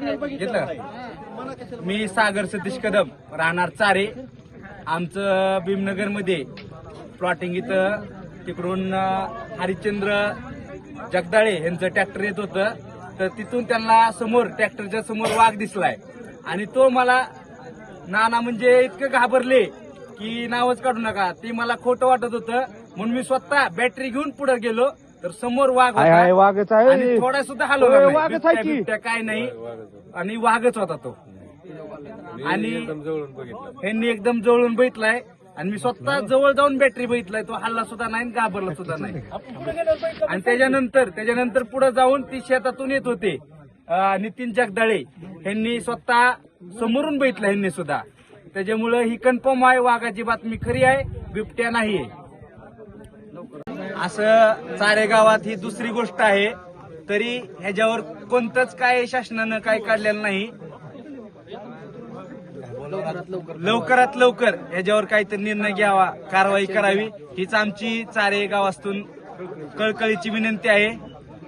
घेतलं? मी सागर सतीश कदम राहणार चारे. आमचं भीमनगरमध्ये प्लॉटिंग इथं तिकडून हरिश्चंद्र जगदाळे यांचं ट्रॅक्टर येत होतं. तर तिथून त्यांना समोर ट्रॅक्टरच्या समोर वाघ दिसलाय. आणि तो मला नाना म्हणजे इतके घाबरले की नावच काढू नका. ते मला खोटं वाटत होतं. म्हणून मी स्वतः बॅटरी घेऊन पुढे गेलो. तर समोर वाघ हाय हाय होता वाघच आणि आहे थोडा सुद्धा होय, नाही. वाघच आहे की. काय नाही. आणि वाघच होता तो. आणि ह्यांनी एकदम जवळून बघितलाय. आणि मी स्वतः जवळ जाऊन बॅटरी बघितलाय. तो हल्ला सुद्धा नाही आणि घाबरला सुद्धा नाही. आणि त्याच्यानंतर त्याच्यानंतर पुढे जाऊन ती शेतातून येत होते अं, नितीन जगदाळे. यांनी स्वतः समोरून बघितलं ह्यांनी सुद्धा. त्याच्यामुळं ही कन्फर्म आहे वाघाची बातमी खरी आहे बिबट्या नाहीये. असं चारे गावात ही दुसरी गोष्ट आहे. तरी ह्याच्यावर कोणतंच काय शासनानं काय काढलेलं नाही. लवकरात लवकर ह्याच्यावर काहीतरी निर्णय घ्यावा कारवाई करावी. हीच आमची चारे गावातून कळकळीची विनंती आहे.